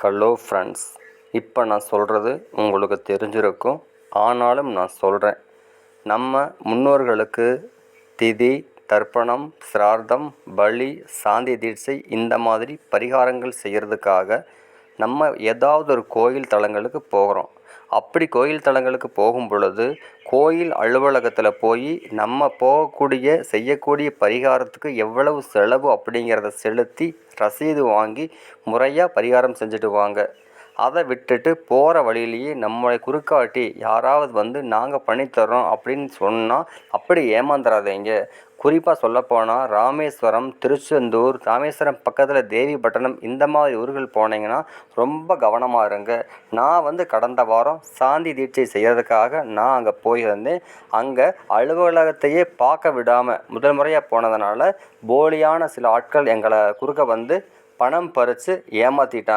Hello friends இப்போ நான் சொல்கிறது உங்களுக்கு தெரிஞ்சிருக்கும். ஆனாலும் நான் சொல்கிறேன் நம்ம முன்னோர்களுக்கு திதி தர்ப்பணம் சிரார்த்தம் பலி சாந்தி தீட்சை இந்த மாதிரி பரிகாரங்கள் செய்கிறதுக்காக நம்ம ஏதாவது ஒரு கோயில் தலங்களுக்கு போகிறோம். அப்படி கோயில் தலங்களுக்கு போகும் பொழுது கோயில் அலுவலகத்தில் போய் நம்ம போகக்கூடிய செய்யக்கூடிய பரிகாரத்துக்கு எவ்வளவு செலவு அப்படிங்கிறத செலுத்தி ரசீது வாங்கி முறையாக பரிகாரம் செஞ்சுட்டு வாங்க. அதை விட்டுட்டு போகிற வழியிலேயே நம்மளை குறுக்காட்டி யாராவது வந்து நாங்கள் பண்ணித்தர்றோம் அப்படின்னு சொன்னால் அப்படி ஏமாந்துடாதீங்க குறிப்பாக சொல்லப்போனால் ராமேஸ்வரம் திருச்செந்தூர் ராமேஸ்வரம் பக்கத்தில் தேவிப்பட்டினம் இந்த மாதிரி ஊர்கள் போனீங்கன்னா ரொம்ப கவனமாக இருங்க. நான் வந்து கடந்த வாரம் சாந்தி தீட்சை செய்கிறதுக்காக நான் அங்கே போயிருந்தேன். அங்கே அலுவலகத்தையே பார்க்க விடாமல் முதல் முறையாக போனதுனால போலியான சில ஆட்கள் எங்களை குறுக்க வந்து பணம் பறித்து ஏமாற்றிட்டாங்க